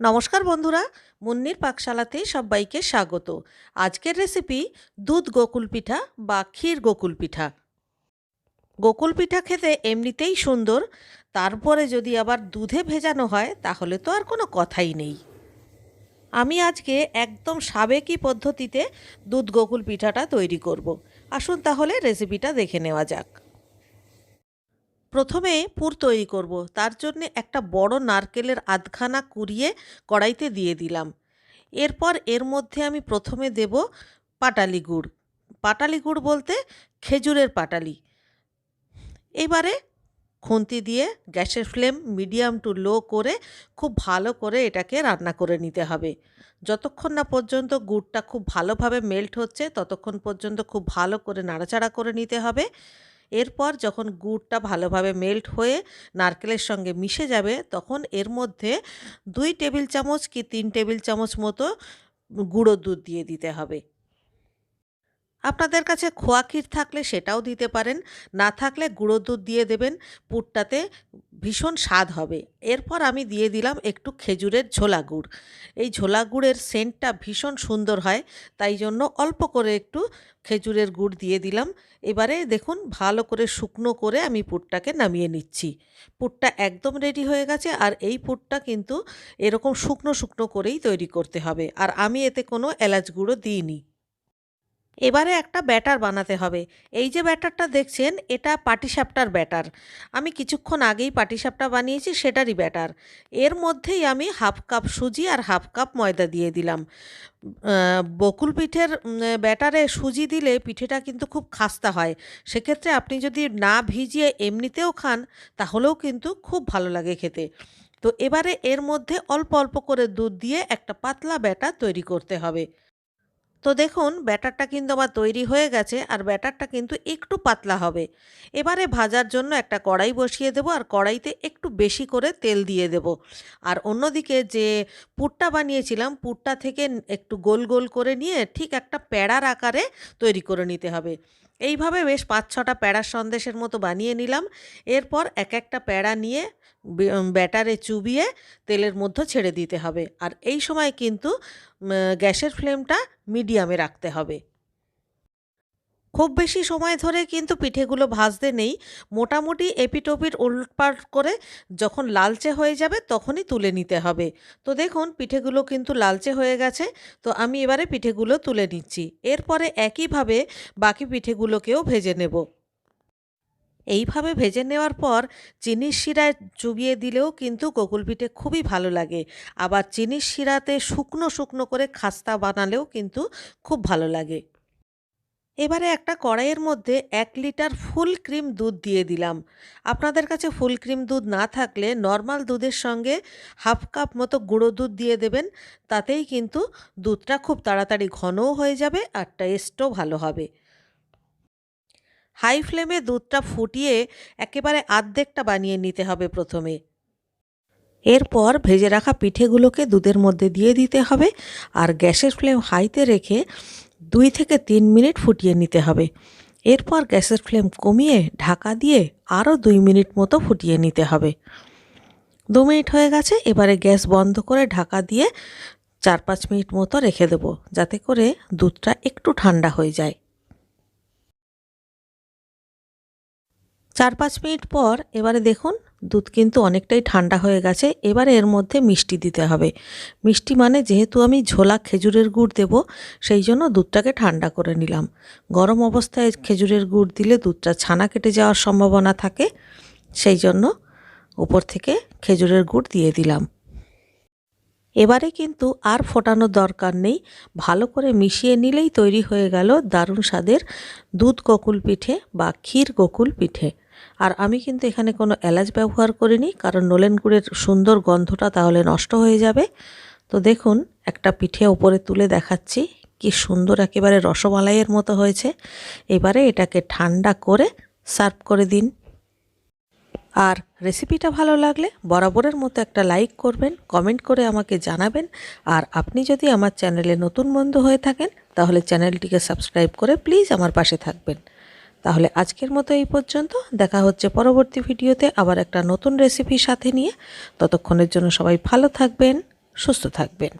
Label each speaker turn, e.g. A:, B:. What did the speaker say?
A: নমস্কার বন্ধুরা, মুন্নির পাকশালাতে সবাইকে স্বাগত। আজকের রেসিপি দুধ গোকুল পিঠা বা ক্ষীর গোকুল পিঠা। গোকুল পিঠা খেতে এমনিতেই সুন্দর, তারপরে যদি আবার দুধে ভেজানো হয়, তাহলে তো আর কোনো কথাই নেই। আমি আজকে একদম সাবেকি পদ্ধতিতে দুধ গোকুল পিঠাটা তৈরি করব। আসুন তাহলে রেসিপিটা দেখে নেওয়া যাক। প্রথমে পুর তৈরি করব। তার জন্য একটা বড় নারকেলের আধখানা কুড়িয়ে কড়াইতে দিয়ে দিলাম। এরপর এর মধ্যে আমি প্রথমে দেব পাটালি গুড়। পাটালি গুড় বলতে খেজুরের পাটালি। এবারে খুন্তি দিয়ে গ্যাসের ফ্লেম মিডিয়াম টু লো করে খুব ভালো করে এটাকে রান্না করে নিতে হবে। যতক্ষণ না পর্যন্ত গুড়টা খুব ভালোভাবে মেল্ট হচ্ছে, ততক্ষণ পর্যন্ত খুব ভালো করে নাড়াচাড়া করে নিতে হবে। এরপর যখন গুড়টা ভালোভাবে মেল্ট হয়ে নারকেলের সঙ্গে মিশে যাবে, তখন এর মধ্যে দুই টেবিল চামচ কি তিন টেবিল চামচ মতো গুঁড়ো দুধ দিয়ে দিতে হবে। আপনাদের কাছে খোয়া ক্ষীর থাকলে সেটাও দিতে পারেন, না থাকলে গুঁড়ো দুধ দিয়ে দেবেন, পুরটাতে ভীষণ স্বাদ হবে। এরপর আমি দিয়ে দিলাম একটু খেজুরের ঝোলা গুড়। এই ঝোলা গুড়ের সেন্টটা ভীষণ সুন্দর হয়, তাই জন্য অল্প করে একটু খেজুরের গুড় দিয়ে দিলাম। এবারে দেখুন, ভালো করে শুকনো করে আমি পুরটাকে নামিয়ে নিচ্ছি। পুরটা একদম রেডি হয়ে গেছে আর এই পুরটা কিন্তু এরকম শুকনো শুকনো করেই তৈরি করতে হবে। আর আমি এতে কোনো এলাচ গুঁড়ো দিইনি। এবারে একটা ব্যাটার বানাতে হবে। এই যে ব্যাটারটা দেখছেন, এটা পাটিসাপটার ব্যাটার। আমি কিছুক্ষণ আগেই পাটিসাপটা বানিয়েছি, সেটারই ব্যাটার। এর মধ্যেই আমি হাফ কাপ সুজি আর হাফ কাপ ময়দা দিয়ে দিলাম। বকুল পিঠের ব্যাটারে সুজি দিলে পিঠেটা কিন্তু খুব খাস্তা হয়। সেক্ষেত্রে আপনি যদি না ভিজিয়ে এমনিতেও খান, তাহলেও কিন্তু খুব ভালো লাগে খেতে। তো এবারে এর মধ্যে অল্প অল্প করে দুধ দিয়ে একটা পাতলা ব্যাটার তৈরি করতে হবে। তো দেখুন, ব্যাটারটা কিন্তু আমার তৈরি হয়ে গেছে আর ব্যাটারটা কিন্তু একটু পাতলা হবে। এবারে ভাজার জন্য একটা কড়াই বসিয়ে দেব আর কড়াইতে একটু বেশি করে তেল দিয়ে দেব। আর অন্যদিকে যে পুরটা বানিয়েছিলাম, পুরটা থেকে একটু গোল গোল করে নিয়ে ঠিক একটা প্যাড়ার আকারে তৈরি করে নিতে হবে। এইভাবে বেশ পাঁচ ছটা প্যাড়ার সন্দেশের মতো বানিয়ে নিলাম। এরপর এক একটা প্যাড়া নিয়ে ব্যাটারে চুবিয়ে তেলের মধ্যে ছেড়ে দিতে হবে। আর এই সময় কিন্তু গ্যাসের ফ্লেমটা মিডিয়ামে রাখতে হবে। খুব বেশি সময় ধরে কিন্তু পিঠেগুলো ভাজতে নেই। মোটামুটি এপিটোপির উল্টপাট করে যখন লালচে হয়ে যাবে তখনই তুলে নিতে হবে। তো দেখুন, পিঠেগুলো কিন্তু লালচে হয়ে গেছে। তো আমি এবারে পিঠেগুলো তুলে নিচ্ছি। এরপরে একইভাবে বাকি পিঠেগুলোকেও ভেজে নেব। এইভাবে ভেজে নেওয়ার পর চিনির শিরায় চুবিয়ে দিলেও কিন্তু কোকুল পিঠে খুবই ভালো লাগে। আবার চিনির শিরাতে শুকনো শুকনো করে খাস্তা বানালেও কিন্তু খুব ভালো লাগে। এবারে একটা কড়াইয়ের মধ্যে এক লিটার ফুল ক্রিম দুধ দিয়ে দিলাম। আপনাদের কাছে ফুল ক্রিম দুধ না থাকলে নর্মাল দুধের সঙ্গে হাফ কাপ মতো গুঁড়ো দুধ দিয়ে দেবেন। তাতেই কিন্তু দুধটা খুব তাড়াতাড়ি ঘনও হয়ে যাবে আর টেস্টও ভালো হবে। হাই ফ্লেমে দুধটা ফুটিয়ে একেবারে আর্ধেকটা বানিয়ে নিতে হবে প্রথমে। এরপর ভেজে রাখা পিঠেগুলোকে দুধের মধ্যে দিয়ে দিতে হবে। আর গ্যাসের ফ্লেম হাইতে রেখে দুই থেকে তিন মিনিট ফুটিয়ে নিতে হবে। এরপর গ্যাসের ফ্লেম কমিয়ে ঢাকা দিয়ে আরও দুই মিনিট মতো ফুটিয়ে নিতে হবে। দু মিনিট হয়ে গেছে, এবারে গ্যাস বন্ধ করে ঢাকা দিয়ে চার পাঁচ মিনিট মতো রেখে দেবো, যাতে করে দুধটা একটু ঠান্ডা হয়ে যায়। চার পাঁচ মিনিট পর এবারে দেখুন, দুধ কিন্তু অনেকটাই ঠান্ডা হয়ে গেছে। এবারে এর মধ্যে মিষ্টি দিতে হবে। মিষ্টি মানে যেহেতু আমি ঝোলা খেজুরের গুড় দেব, সেই জন্য দুধটাকে ঠান্ডা করে নিলাম। গরম অবস্থায় খেজুরের গুড় দিলে দুধটা ছানা কেটে যাওয়ার সম্ভাবনা থাকে, সেই জন্য উপর থেকে খেজুরের গুড় দিয়ে দিলাম। এবারে কিন্তু আর ফোটানোর দরকার নেই। ভালো করে মিশিয়ে নিলেই তৈরি হয়ে গেল দারুণ স্বাদের দুধ গোকুল পিঠে বা ক্ষীর গোকুল পিঠে। আর আমি কিন্তু এখানে কোনো এলাচ ব্যবহার করিনি, কারণ নোলেন গুড়ের সুন্দর গন্ধটা তাহলে নষ্ট হয়ে যাবে। তো দেখুন, একটা পিঠে ওপরে তুলে দেখাচ্ছি, কি সুন্দর একেবারে রসমালাইয়ের মতো হয়েছে। এবারে এটাকে ঠান্ডা করে সার্ভ করে দিন। আর রেসিপিটা ভালো লাগলে বরাবরের মতো একটা লাইক করবেন, কমেন্ট করে আমাকে জানাবেন। আর আপনি যদি আমার চ্যানেলে নতুন বন্ধু হয়ে থাকেন, তাহলে চ্যানেলটিকে সাবস্ক্রাইব করে প্লিজ আমার পাশে থাকবেন। তাহলে আজকের মতো এই পর্যন্ত। দেখা হচ্ছে পরবর্তী ভিডিওতে আবার একটা নতুন রেসিপি সাথে নিয়ে। ততক্ষণের জন্য সবাই ভালো থাকবেন, সুস্থ থাকবেন।